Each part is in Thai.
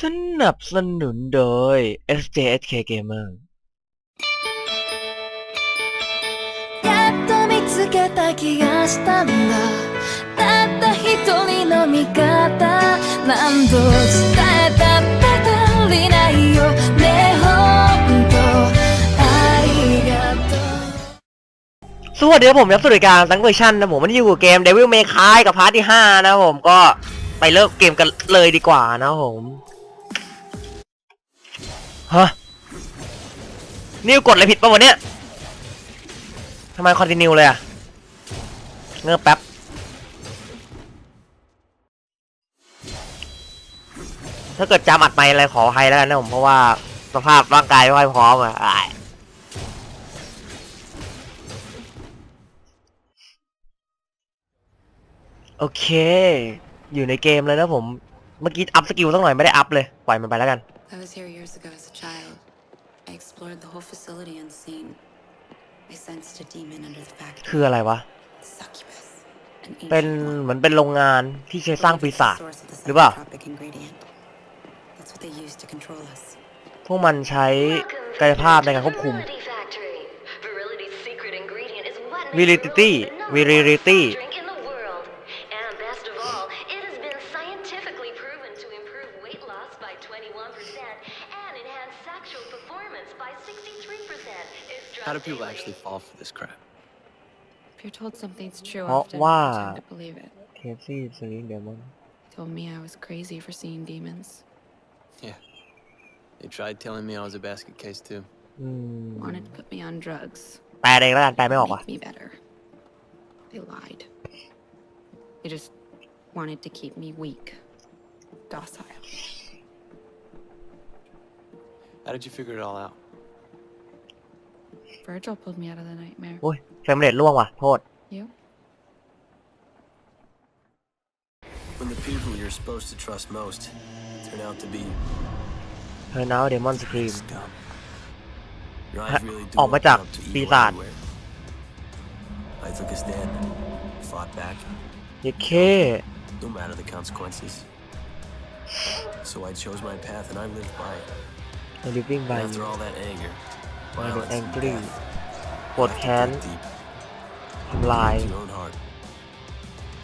สนับสนุนโดย SJSK Gamer やっと見つけた気がしたんだたった一人の味方何度伝えたって足りないよねほんとありがとう สวัสดีครับผมยับสุริการสังเวอร์ชันนะผมวันนี้อยู่กับเกม Devil May Cry กับพาร์ทที่ 5 นะครับผมก็ไปเริ่มเกมกันเลยดีกว่านะครับผม ฮะนิวกดอะไรผิดป่ะวันเนี้ยทำไมคอนติเนียเลยอะเงือบแป๊บถ้าเกิดจำอัดไปอะไรขออภัยแล้วกันนะผมเพราะว่าสภาพร่างกายไม่ค่อยพร้อมอะอ้ายโอเค อยู่ในเกมเลยนะผม เมื่อกี้อัพสกิลสักหน่อยไม่ได้อัพเลย ปล่อยมันไปแล้วกัน I was here years ago as a child. I explored the whole facility unseen. I sensed a demon under the factory. คืออะไรวะ Succubus. An เป็น ancient เหมือนเป็นโรงงานที่ใช้ one. สร้างปีศาจ The source of the หรือเปล่า psychotropic ingredient. That's what they use to control us. พวกมันใช้กายภาพในการควบคุม Virility Factory. Virility's secret ingredient is what makes Virility. It's How do drug people daily. actually fall for this crap? If you're told something's true เพราะ often, ว่า you tend to believe it. เคซี่สลิงเดมอน They told me I was crazy for seeing demons. Yeah. They tried telling me I was a basket case too. อืม Wanted to put me on drugs. แปลเองแล้วกันแปลไม่ออกว่ะ Make me better. They lied. They just wanted to keep me weak, docile. How did you figure it all out? Virgil pulled me out of the nightmare. โอ้ยเฟรมเรทล่วงว่ะ โทษ You? When the people you're supposed to trust most turn out to be เธอ now เดมอนสครีม scum. Your eyes really do ออกมาจาก open up to ปี evil ศาจ everywhere. I took a stand, fought back, เยเค no matter the consequences. So I chose my path and I lived by it. living And by after all that anger, By the violence, and angry, death, ปวด I แค้น have to dig deep ทำลาย into your own heart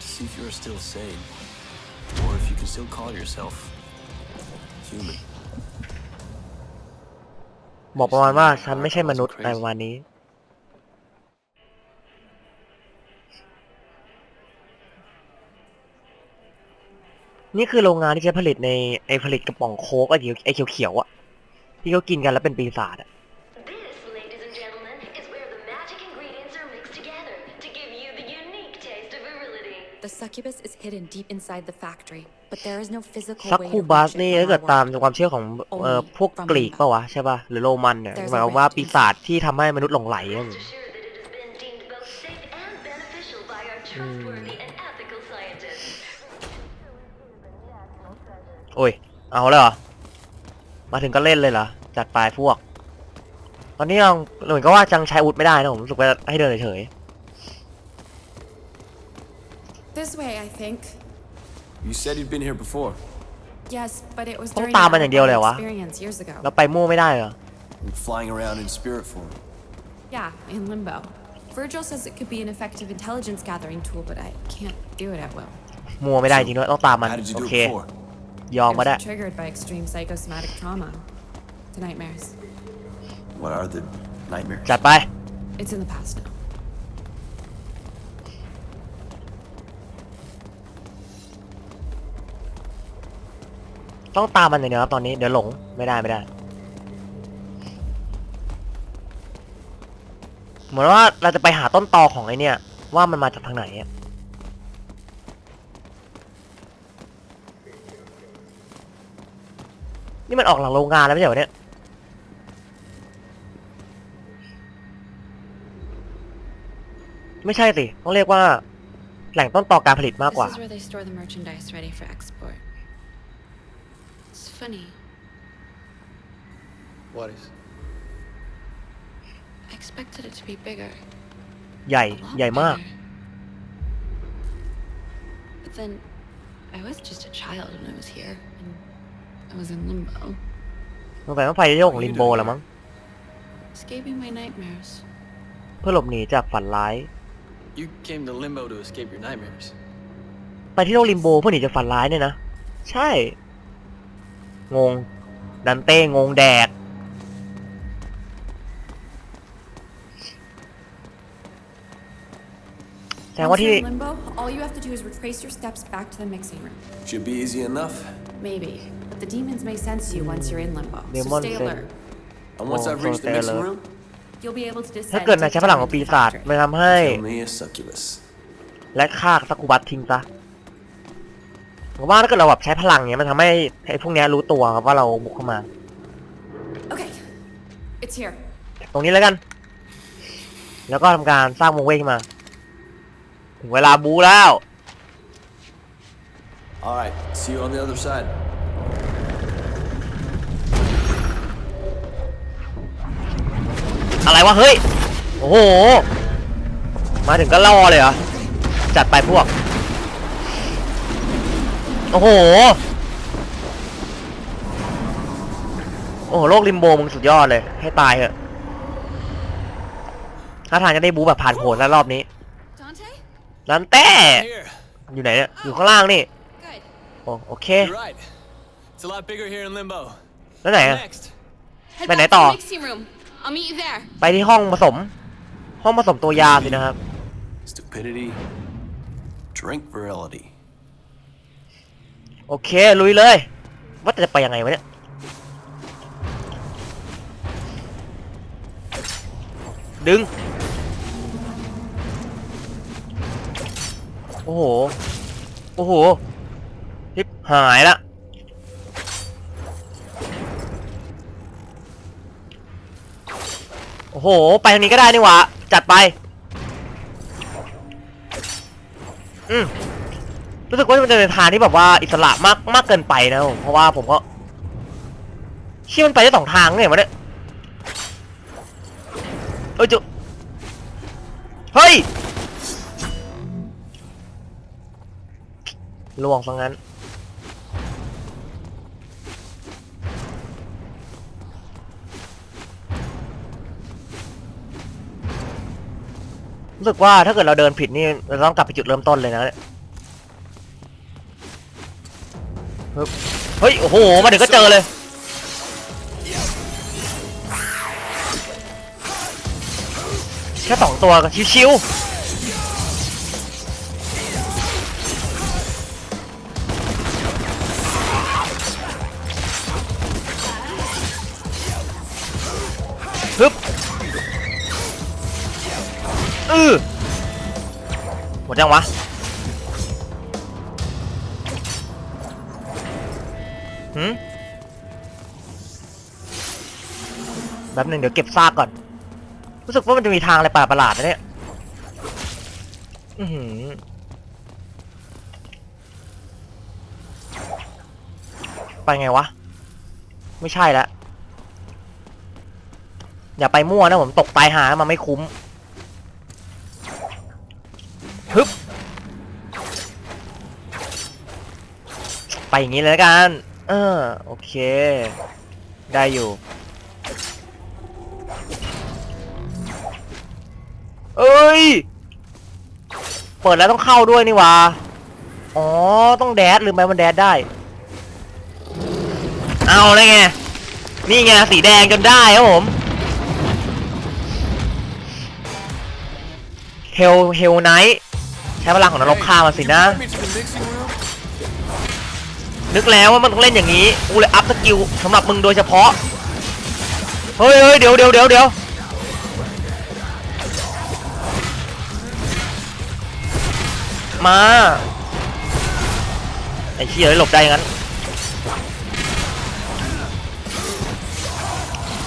to see if you are still sane, or if you can still call yourself human. บอกประมาณว่าฉันไม่ใช่มนุษย์อะไรประมาณนี้ นี่คือโรงงานที่ใช้ผลิตในไอผลิตกระป๋องโค้กไอเขียวไอเขียวๆอะที่เขากินกันแล้วเป็นปีศาจอะ The succubus is hidden deep inside the factory, but there is no physical ซัก way คู to บัส reach it นี่ from ถ้าเกิด our ตาม world. ความเชื่อของเอ่อ Only พวก from กรีก Limbo. ปะวะใช่ปะหรือโรมันเนี่ย There's a หมายความว่า rift ปีศาจที่ทำให้มนุษย์หลงไหลอะ Rest assured that it has been deemed both safe and beneficial by our trustworthy and ethical scientists. โอ้ย เอาแล้วเหรอ มาถึงก็เล่นเลยเหรอ จัดไปพวก ตอนนี้เราเหมือนกับว่าจังใช้อาวุธไม่ได้นะผมรู้สึกว่าให้เดินเฉย This way I think You said you'd been here before. Yes but it was ต้อง during ตามมัน our อย่างเดียวเลยเหรอวะ experience years ago ๆแล้วไปมั่วไม่ได้เหรอ and flying around in spirit form. Yeah in limbo Virgil says it could be an effective intelligence gathering tool but I can't do it at will มั่วไม่ได้จริงด้วยต้องตามมัน How did you โอ do เค it before? ยอม It ก็ได้ was triggered by extreme psychosomatic trauma to nightmares What are the nightmares? จัดไป It's in the past now ต้องตามมันอย่างเดียวครับตอนนี้เดี๋ยวหลงไม่ได้ไม่ได้ เหมือนว่าเราจะไปหาต้นตอของไอเนี่ย ว่ามันมาจากทางไหนอะนี่มันออกหลังโรงงานแล้วไม่ใช่เหรอเนี่ยไม่ใช่สิ ต้องเรียกว่า แหล่งต้นตอการผลิตมาก This กว่า funny. What is? I expected it to be bigger. ใหญ่ a lot ใหญ่มาก bigger. But then I was just a child when I was here, and I was in limbo, สงสัยต้องไปโยกของลิมโบแล้วมั้ง escaping my nightmares. เพื่อหลบหนีจากฝันร้าย You came to Limbo to escape your nightmares. ไปที่โลกลิมโบเพื่อหนีจากฝันร้ายเนี่ยนะ ใช่ งง ดันเต้งงแดก แสดงว่า Once ที่ you're in limbo, all you have to do is retrace your steps back to the mixing room. Should be easy enough. Maybe, but the demons may sense you once you're in limbo, so Demon stay sen- alert. And once Oh, I've reached the so mixing they're room, You'll be able to ถ้า decide เกิด to นาย take ใช้พลังของ time ปี to the ศาจ factory. มันทำให้ kill me a succubus. และฆ่าสกุบัตทิ้งซะ ผมว่าถ้าเกิดเราแบบใช้พลังเนี้ยมันทำให้ไอ้พวกเนี้ยรู้ตัวครับว่าเราบุกเข้ามา Okay, it's here. ตรงนี้แล้วกัน แล้วก็ทำการสร้างวงเวทขึ้นมา ถึงเวลาบูแล้ว All right, see you on the other side. อะไรวะเฮ้ย โอ้โห มาถึงก็ล่อเลยเหรอ จัดไปพวก โอ้โห โอ้โห โลกริมโบมึงสุดยอดเลย ให้ตายเถอะถ้าทางจะได้บูแบบผ่านโผลแล้วรอบนี้ Dante? นันแต้ Here. อยู่ไหนเนี่ย อยู่ข้างล่างนี่ Good. โอ้โอเค You're right. It's a lot bigger here in Limbo. แล้วไหนอะ Next. Head Bên back này to to. the mixing room. I'll meet you there. ไปที่ห้องผสม ห้องผสมตัวยาสินะครับ Stupidity. Drink virility. โอเค ลุยเลย ว่าแต่จะไปยังไงวะเนี่ย ดึง โอ้โห โอ้โหทิปหายละโอ้โห ไปทางนี้ก็ได้นี่หวะจัดไป อืม รู้สึกว่ามันจะเป็นทางที่แบบว่าอิสระมากมากเกินไปนะผมเพราะว่าผมก็เชื่อมันไปได้สองทางเนี่ยวะเนี่ยเอ้ยจุเฮ้ยลวงซะงั้นรู้สึกว่าถ้าเกิดเราเดินผิดนี่เราต้องกลับไปจุดเริ่มต้นเลยนะเนี่ย เฮ้ย โอ้โห มาถึงก็เจอเลย แค่สองตัวก็ชิวๆฮึบอือหมดยังวะ หืมแป๊บหนึ่งเดี๋ยวเก็บซากก่อน รู้สึกว่ามันจะมีทางอะไรประหลาดๆนะเนี่ย อือหือไปไงวะ ไม่ใช่ละ อย่าไปมั่วนะผมตกตายหามันไม่คุ้มฮึบไปอย่างนี้เลยละกัน เออ โอเค ได้อยู่ เอ้ย เปิดแล้วต้องเข้าด้วยนี่วะอ๋อ ต้องแดดหรือไม่มันแดดได้ เอาเลยไง นี่ไงสีแดงจนได้ครับผมเฮลเฮลไนท์ใช้พลังของนรกฆ่ามาสินะ นึกแล้วว่ามันต้องเล่นอย่างนี้กูเลยอัพสกิลสำหรับมึงโดยเฉพาะเฮ้ยเฮ้ยเดี๋ยวเดี๋ยวเดี๋ยวเดี๋ยวมาไอ้เชี่ยหลบได้งั้น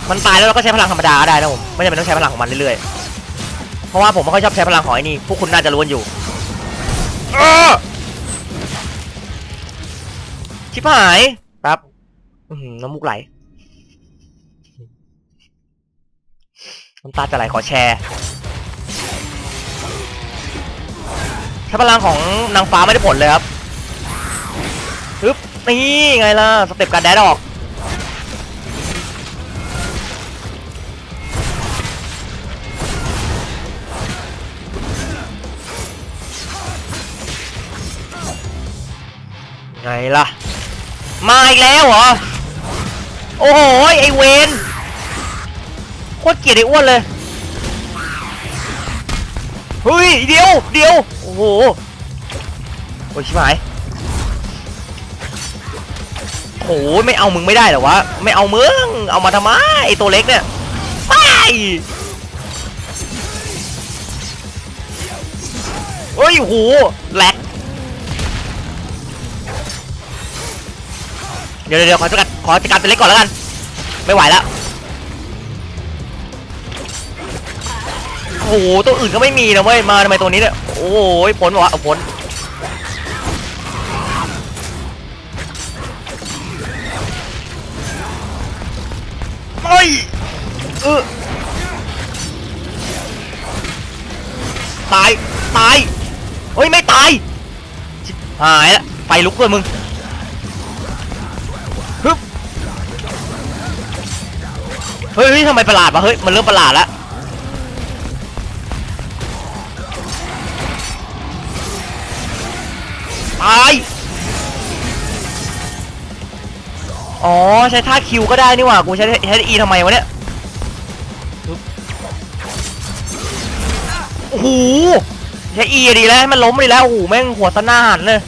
มันตายแล้วเราก็ใช้พลังธรรมดาได้นะผมไม่จำเป็นต้องใช้พลังของมันเรื่อยๆเพราะว่าผมไม่ค่อยชอบใช้พลังของไอ้นี่พวกคุณน่าจะรู้กันอยู่เออ ชิบหายแป๊บน้ำมูกไหล น้ำตาจะไหลขอแชร์ใช้พลังของนางฟ้าไม่ได้ผลเลยครับฮึบนี่ไงล่ะ สเต็ปการแดดออก ไงล่ะ มาอีกแล้วเหรอ โอ้โห ไอเวนโคตรเกลียดไออ้วนเลย เฮ้ย เดี๋ยว เดี๋ยว โอ้โห โอ้ยชิบหายโอ้ยไม่เอามึงไม่ได้หรอวะ ไม่เอามึง เอามาทำไมไอตัวเล็กเนี่ย ไป เฮ้ยโอ้โหแหลก เดี๋ยวเดี๋ยวขอจัดการขอจัดการตัวเล็กก่อนแล้วกัน ไม่ไหวแล้วโอ้โหตัวอื่นก็ไม่มีนะเว้ยมาทำไมตัวนี้เนี่ยโอ้ยพ้นวะเอาพ้นเฮ้ยเออตาย ตายเฮ้ย ไม่ตายหายละไฟลุกเลยมึง เฮ้ยทำไมประหลาดวะเฮ้ยมันเริ่มประหลาดแล้วตายอ๋อใช้ท่าคิวก็ได้นี่หว่ากูใช้ใช้อีทำไมวะเนี่ยโอ้โหใช้อีดีแล้วให้มันล้มเลยแล้วโอ้โหแม่งหัวสนาหันเลย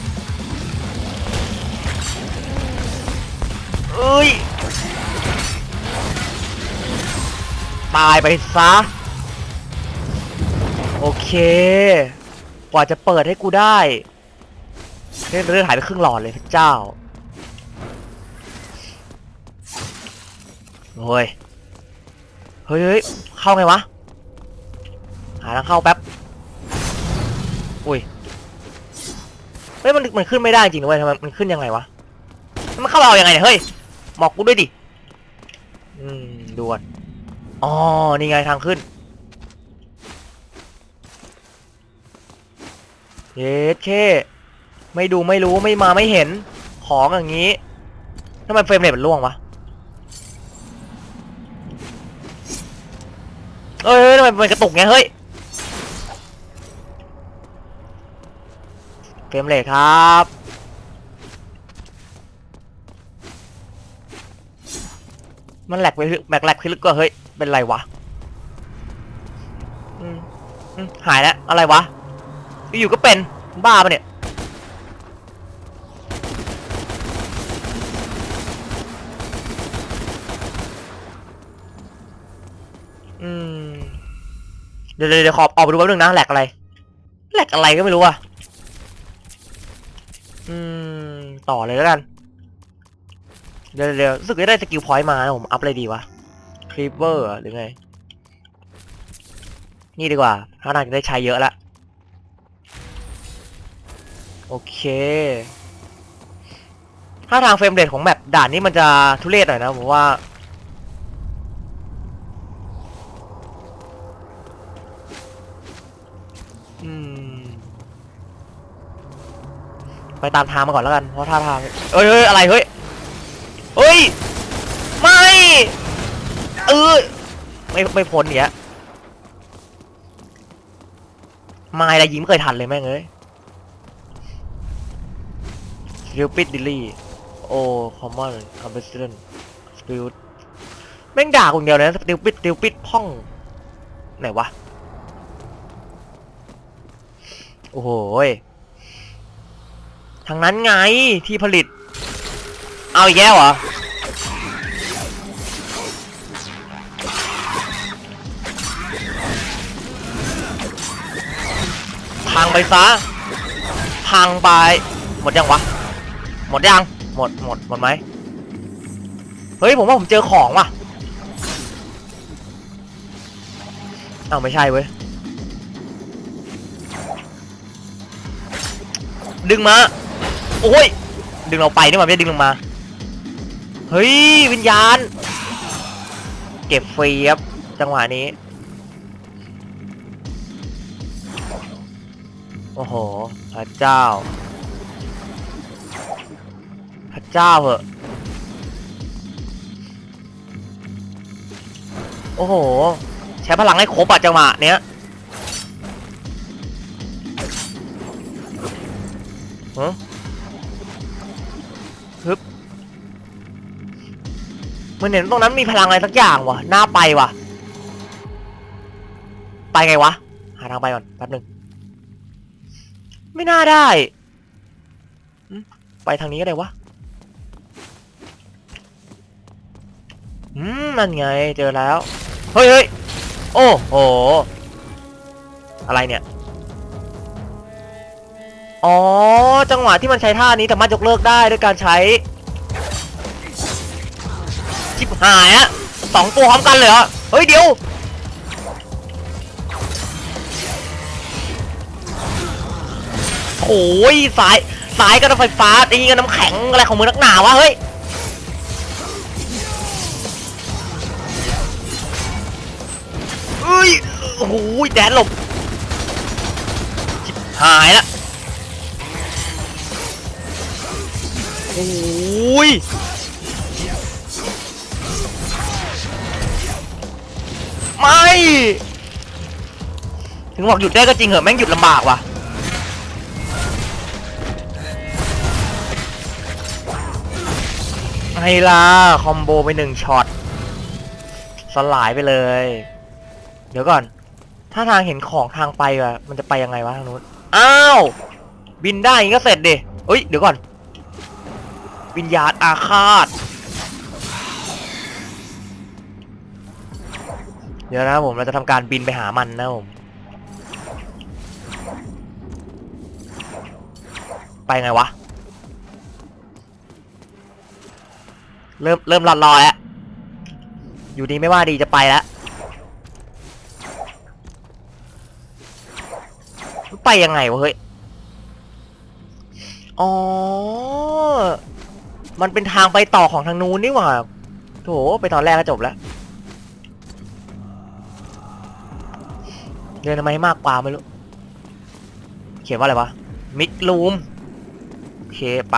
เอ้ย ตายไปซะ โอเค กว่าจะเปิดให้กูได้เลื่อนเลื่อนหายไปครึ่งหลอดเลยพระเจ้าโอ้ยเฮ้ยเฮ้ยเข้าไงวะ หาทางเข้าแป๊บ อุ้ย เฮ้ยมันมันขึ้นไม่ได้จริงนะเว้ยทำไมมันขึ้นยังไงวะ มันเข้าเรายังไงเนี่ยเฮ้ยบอกกูด้วยดิ อืมด่วน อ๋อ นี่ไงทางขึ้น เย็ดเคไม่ดูไม่รู้ไม่มาไม่เห็น ของอย่างนี้ทำไมเฟรมเรทมันล่วงวะเอ้ยทำไมมันกระตุกไงเฮ้ย เฟรมเรทครับมันแหลกไปแบกแหลกขึ้นลึกกว่าเฮ้ย เป็นไรวะอืมอืมหายแล้ว อะไรวะ อยู่ๆก็เป็นบ้าปะเนี่ย อืม เดี๋ยวเดี๋ยวขอออกไปดูแป๊บนึงนะแหลกอะไรแหลกอะไรก็ไม่รู้อะ อืม ต่อเลยแล้วกัน เดี๋ยวเดี๋ยวรู้สึกจะได้สกิลพอยต์มานะผม อัพอะไรดีวะ ครีปเวอร์หรือไง นี่ดีกว่าถ้าทางจะได้ใช้เยอะละ โอเค ถ้าทางเฟรมเรทของแมปด่านนี้มันจะทุเรศหน่อยนะผมว่า อืม ไปตามทางมาก่อนแล้วกัน เพราะท่าทางเอ้ยเอ้ยอะไร เฮ้ย เฮ้ย ไม่ เออไม่ไม่พ้นเนี้ยไม่ละยิ้มเคยทันเลยแม่งเอ้ย Stupid Dilly โอ้ Common Competition Spirit แม่งด่ากูอย่างเดียวเลยนะ Stupid Stupid พ่อง ไหนวะ โอ้โหทางนั้นไงที่ผลิต เอาอีกแล้วเหรอ พังไปซะ พังไป หมดยังวะ หมดยัง หมด หมด หมดไหม เฮ้ย ผมว่าผมเจอของว่ะอ้าวไม่ใช่เว้ย ดึงมา โอ้ย ดึงเราไปนี่หว่าไม่ด้ดึงลงมา เฮ้ย วิญญาณ เก็บฟรีครับจังหวะนี้ โอ้โห พระเจ้า พระเจ้าเหอะโอ้โห ใช้พลังให้ครบอะจังหวะเนี้ยฮะฮึบมันเห็นตรงนั้นมีพลังอะไรสักอย่างวะน่าไปวะไปไงวะ หาทางไปก่อนแป๊บหนึ่ง ไม่น่าได้ ไปทางนี้ก็ได้วะ อืมนั่นไง เจอแล้ว เฮ้ยเฮ้ยโอ้โห อะไรเนี่ย อ๋อ จังหวะที่มันใช้ท่านี้สามารถยกเลิกได้ด้วยการใช้ชิบหายอะสองตัวพร้อมกันเลยเหรอ เฮ้ยเดี๋ยว โอ้ยสายสายกับน้ำไฟฟ้าตีกับน้ำแข็งอะไรของมึงนักหนาวะเฮ้ยเอ้ยโอ้โหแดนหลบชิบหายละโอ้ยไม่ ถึงบอกหยุดได้ก็จริงเหอะแม่งหยุดลำบากว่ะ ไงล่ะ คอมโบไปหนึ่งช็อต สลายไปเลย เดี๋ยวก่อน ถ้าทางเห็นของทางไปอะมันจะไปยังไงวะทางนู้น อ้าว บินได้ก็เสร็จดิเฮ้ย เดี๋ยวก่อน วิญญาณอาฆาต เดี๋ยวนะผมเราจะทำการบินไปหามันนะผม ไปไงวะ เริ่มเริ่มรอดๆแล้ว อยู่ดีไม่ว่าดีจะไปแล้ว ไปยังไงวะเฮ้ย อ๋อ มันเป็นทางไปต่อของทางนู้นนี่หว่าโถไปตอนแรกก็จบแล้ว เดินทำไมให้มากกว่าไม่รู้ เขียนว่าอะไรวะ มิดลูม โอเค ไป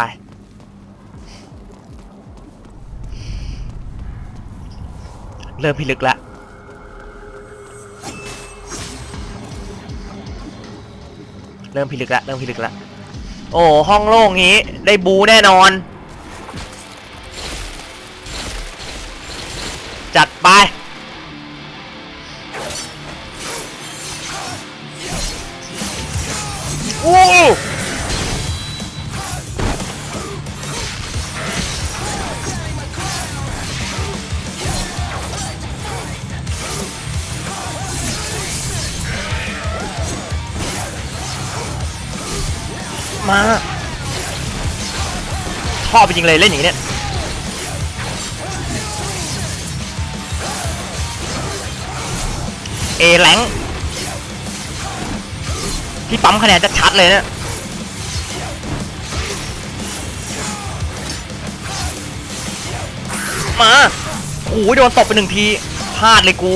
เริ่มพิลึกแล้วเริ่มพิลึกแล้วเริ่มพิลึกแล้วโอ้ห้องโล่งนี้ได้บูแน่นอน ชอบจริงเลยเล่นอย่างนี้เนี่ยเอแรงที่ปั๊มคะแนนจะชัดเลยเนี่ยมาโอ้ยโดนตบไปหนึ่งทีพลาดเลยกู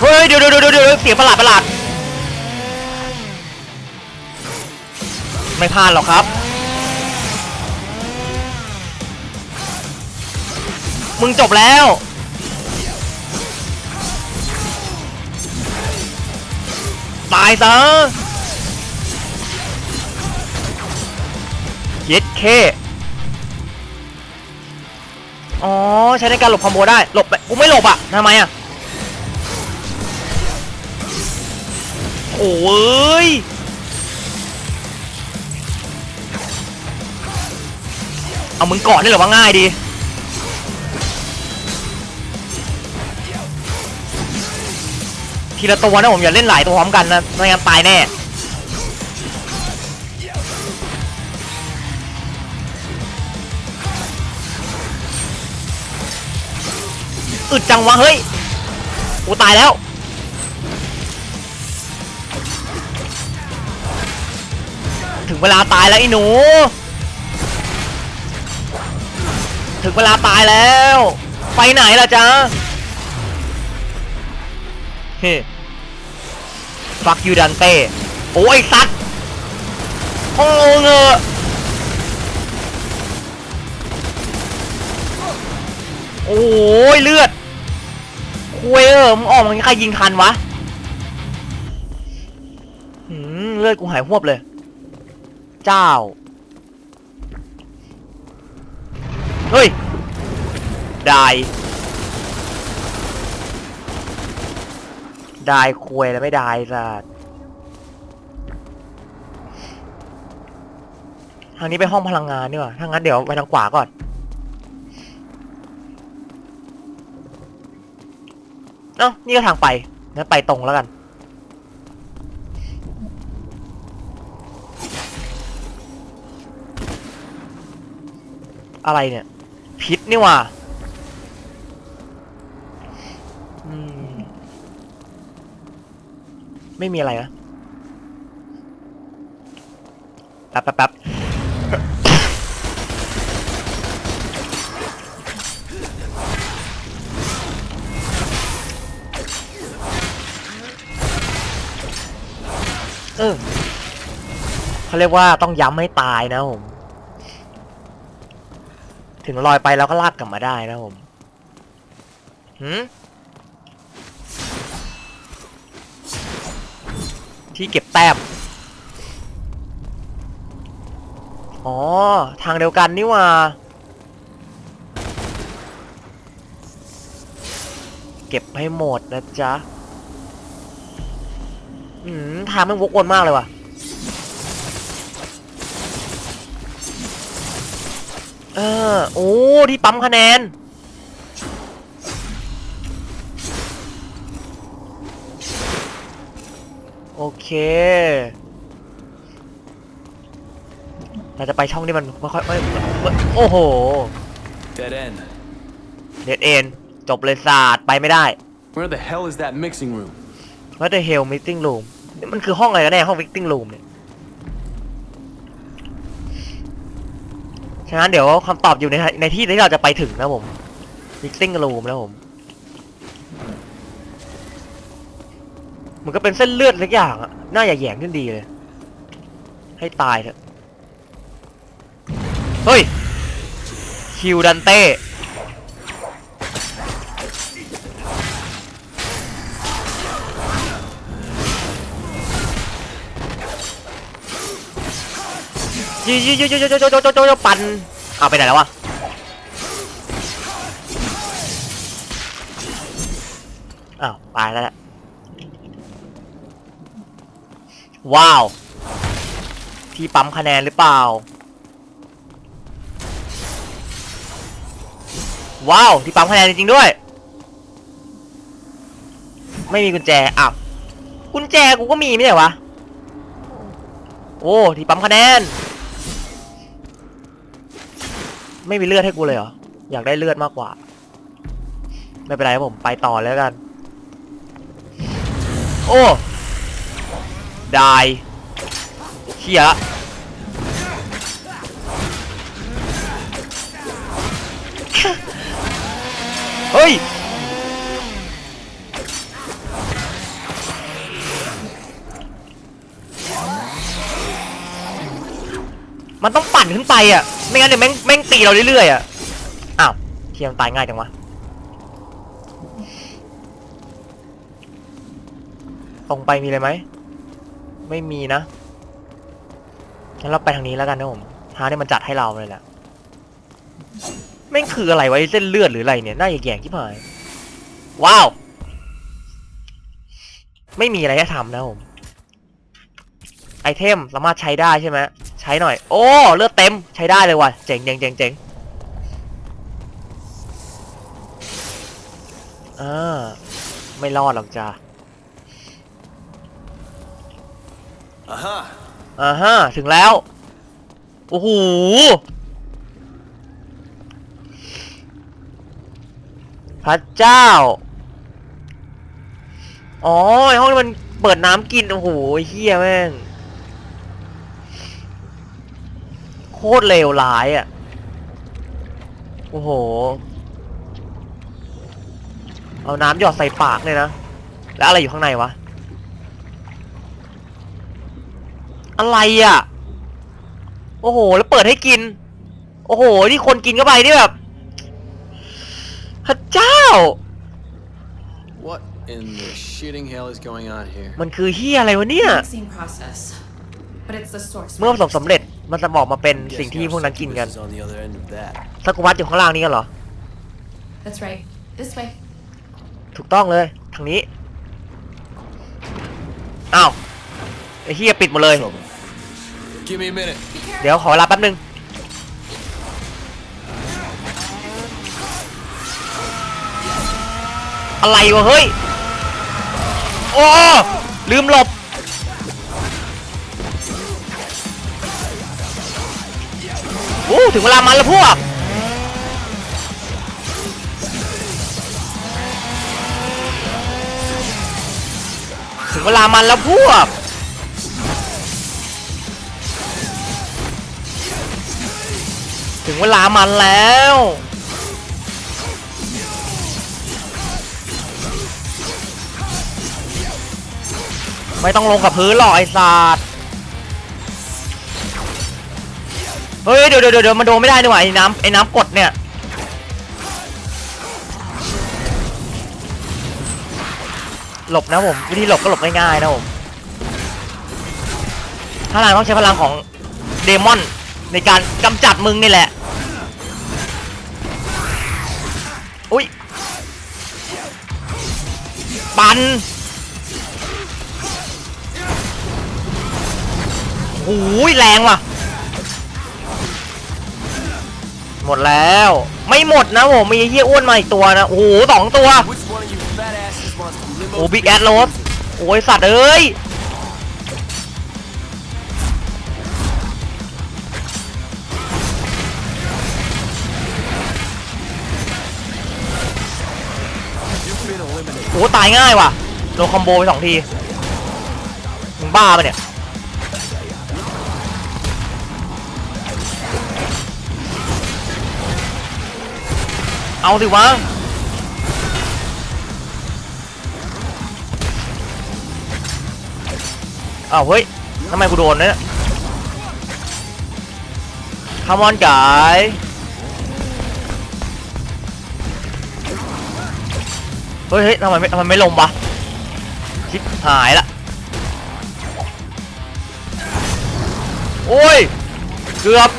เฮ้ยเดี๋ยวเดี๋ยวเดี๋ยวเดี๋ยวเสียงประหลาดประหลาด ไม่พลาดหรอกครับ มึงจบแล้ว ตายซะเย็ดเค อ๋อ ใช้ในการหลบคอมโบได้ หลบไปกูไม่หลบอะทำไมอะ โอ้ย เอามึงก่อนนี่หรอว่าง่ายดี ทีละตัวนะผมอย่าเล่นหลายตัวพร้อมกันนะไม่งั้นตายแน่อึดจังวะเฮ้ยกูตายแล้วถึงเวลาตายแล้วไอ้หนู ถึงเวลาตายแล้ว ไปไหนล่ะจ๊ะเฮ้ฟักยูดันเต้โอ้ยสัตว์โอ้เงอโอ้ยเลือดคุยเออมึงออกมันใครยิงทันวะหืมเลือดกูหายหวบเลย เจ้า เฮ้ย ได้ได้คุยแล้วไม่ได้สัสทางนี้ไปห้องพลังงานนี่หว่าถ้างั้นเดี๋ยวไปทางขวาก่อน เอ้า นี่ก็ทางไปงั้นไปตรงแล้วกัน อะไรเนี่ย พิษนี่ว่าไม่มีอะไรนะแป๊บแป๊บแป๊บเออเขาเรียกว่าต้องย้ำให้ตายนะผม ถึงลอยไปแล้วก็ลากกลับมาได้นะผมหืมที่เก็บแต้มอ๋อ ทางเดียวกันนี่ว่า เก็บให้หมดนะจ๊ะ อืม ทางมันวกวนมากเลยว่ะ เออ โอ้ ที่ปั๊มคะแนน โอเค เราจะไปช่องที่มันไม่ค่อยเอ้ยเอ้ยโอ้โห Dead end. เด็ดเอ็น จบเลยศาสตร์ไปไม่ได้ Where the hell is that mixing room? What the hell meeting room นี่มันคือห้องอะไรกันแน่ห้อง meeting room เนี่ย ฉะนั้นเดี๋ยวคำตอบอยู่ในในที่ที่เราจะไปถึงนะผมมิกซิ่งรูมนะผมมันก็เป็นเส้นเลือดสักอย่างอะหน้าอย่าแยงขึ้นดีเลย ให้ตายเถอะ เฮ้ย คิวดันเต้ ยืดยืดยืดยืดยืดยืดยืดปั่นเอาไปไหนแล้ววะอ้าวตายแล้วแหละว้าว ที่ปั๊มคะแนนหรือเปล่า ว้าว ที่ปั๊มคะแนนจริงๆด้วย ไม่มีกุญแจอ้าวกุญแจกูก็มีไม่ใช่วะ โอ้ ที่ปั๊มคะแนน ไม่มีเลือดให้กูเลยเหรอ อยากได้เลือดมากกว่า ไม่เป็นไรครับผม ไปต่อแล้วกัน โอ้ได้เชี่ยะเฮ้ย มันต้องปั่นขึ้นไปอะ ไม่งั้นเดี๋ยวแม่งแม่งตีเราเรื่อยๆอะ อ้าวเทียมตายง่ายจังวะ ตรงไปมีเลยไหม ไม่มีนะ งั้นเราไปทางนี้แล้วกันนะผมทางนี้มันจัดให้เราเลยแหละ แม่งคืออะไรวะไอ้เส้นเลือดหรืออะไรเนี่ยหน้าแย่งๆที่หาย ว้าว ไม่มีอะไรให้ทำนะผม ไอเทมสามารถใช้ได้ใช่ไหม ช้หน่อย โอ้เลือดเต็มใช้ได้เลยว่ะเจ๋งเจ๋งเจ๋งเจ๋งอ่าไม่รอดหรอกจ้า Aha! อ่าฮะถึงแล้ว โอ้โหพระเจ้า อ๋อไอ้ห้องที่มันเปิดน้ำกิน โอ้โหไอ้เฮียแม่ง โคตรเลวร้ายอะ โอ้โห เอาน้ำหยอดใส่ปากเลยนะ แล้วอะไรอยู่ข้างในวะ อะไรอะ โอ้โห แล้วเปิดให้กิน โอ้โหนี่คนกินเข้าไปนี่แบบพระเจ้า What in the shitting hell is going on here? มันคือเฮียอะไรวะเนี่ย Vaccine process. But it's the source. เมื่อผสมสำเร็จ มันจะบอกมาเป็นสิ่ง Guessing ที่ our พวกนั้นกินกัน succubus is on the other end of that. สกุวัตอยู่ข้างล่างนี้กันเหรอ That's right. This way. ถูกต้องเลย ทางนี้ อ้าวไอ้เฮียปิดหมดเลย Trouble. Give me a minute. เดี๋ยวขอเวลาแป๊บนึง อะไรวะเฮ้ย โอ้ ลืมหลบ โอ้ถึงเวลามันแล้วพวกถึงเวลามันแล้วพวกถึงเวลามันแล้วไม่ต้องลงกับพื้นหรอกไอ้สัตว์ เฮ้ยเดี๋ยวเดี๋ยวเดี๋ยวมันโดนไม่ได้นี่หว่าไอ้น้ำไอ้น้ำกดเนี่ยหลบนะผมวิธีหลบก็หลบง่ายๆนะผมถ้าเราต้องใช้พลังของเดมอนในการกำจัดมึงนี่แหละ อุ้ยปันโอ้ยแรงว่ะ หมดแล้ว ไม่หมดนะผมมีเฮียอ้วนมาอีกตัวนะ โอ้โหสองตัว โอ้บิ๊กแอดโรสโอ้ยสัตว์เอ้ยโอ้ตายง่ายว่ะโดนคอมโบไปสองที มึงบ้าปะเนี่ย เอาสิวะอ้าวเฮ้ยทำไมกูโดนเนี่ย Come on guy เฮ้ยเฮ้ยทำไมไม่ทำไมไม่ลงวะชิบหายละโอ้ย เกือบ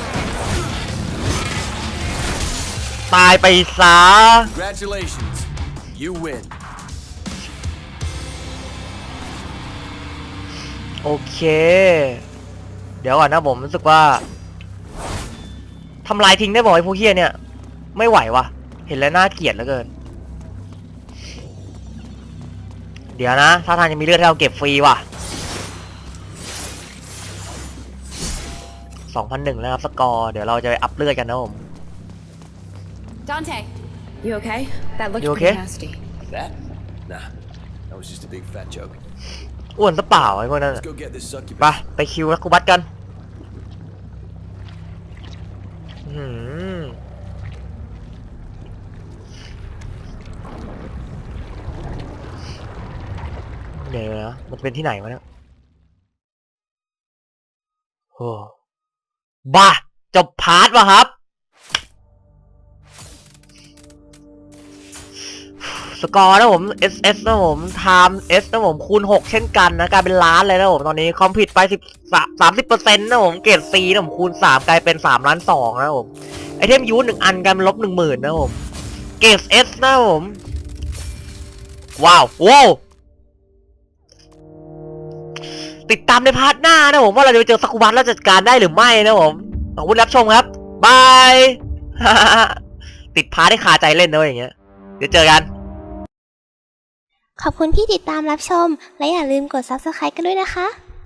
ตายไปซะ Congratulations. You win. โอเค เดี๋ยวก่อนนะผมรู้สึกว่าทำลายทิ้งได้บอกไอ้พวกเฮียเนี่ย ไม่ไหววะเห็นแล้วน่าเกลียดเหลือเกิน เดี๋ยวนะถ้าทางจะมีเลือดให้เราเก็บฟรีว่ะ2,001แล้วครับสกอร์ เดี๋ยวเราจะไปอัพเลือดกันนะผม Dante. You okay? That looked You pretty okay? nasty. That? Nah. That was just a big fat joke. อ้วนซะเปล่าไอ้พวกนั้น Let's น่ะ go get this succubus. ไปไปคิวแล้วกูบัตกันอื้อหือเดี๋ยวนะมันเป็นที่ไหนวะเนี่ยโอ้บ้าจบพาร์ทวะครับ สกอร์นะผม SS นะผม Time S นะผม คูณ 6 เช่นกันนะ กลายเป็นล้านเลยนะผม ตอนนี้คอมพิวไป10 30%นะผม เกรด C นะผม คูณ 3 กลายเป็น 3 ล้าน2นะผม ไอเทมยูหนึ่งอันกลายเป็นลบ10,000นะผม เกรด S นะผม ว้าว ว้าวติดตามในพาร์ทหน้านะผมว่าเราจะไปเจอสกุบัตแล้วจัดการได้หรือไม่นะผมขอบคุณรับชมครับบาย ติดพาร์ทให้คาใจเล่นนะเว้ยอย่างเงี้ย เดี๋ยวเจอกัน ขอบคุณที่ติดตามรับชม และอย่าลืมกด Subscribe กันด้วยนะคะ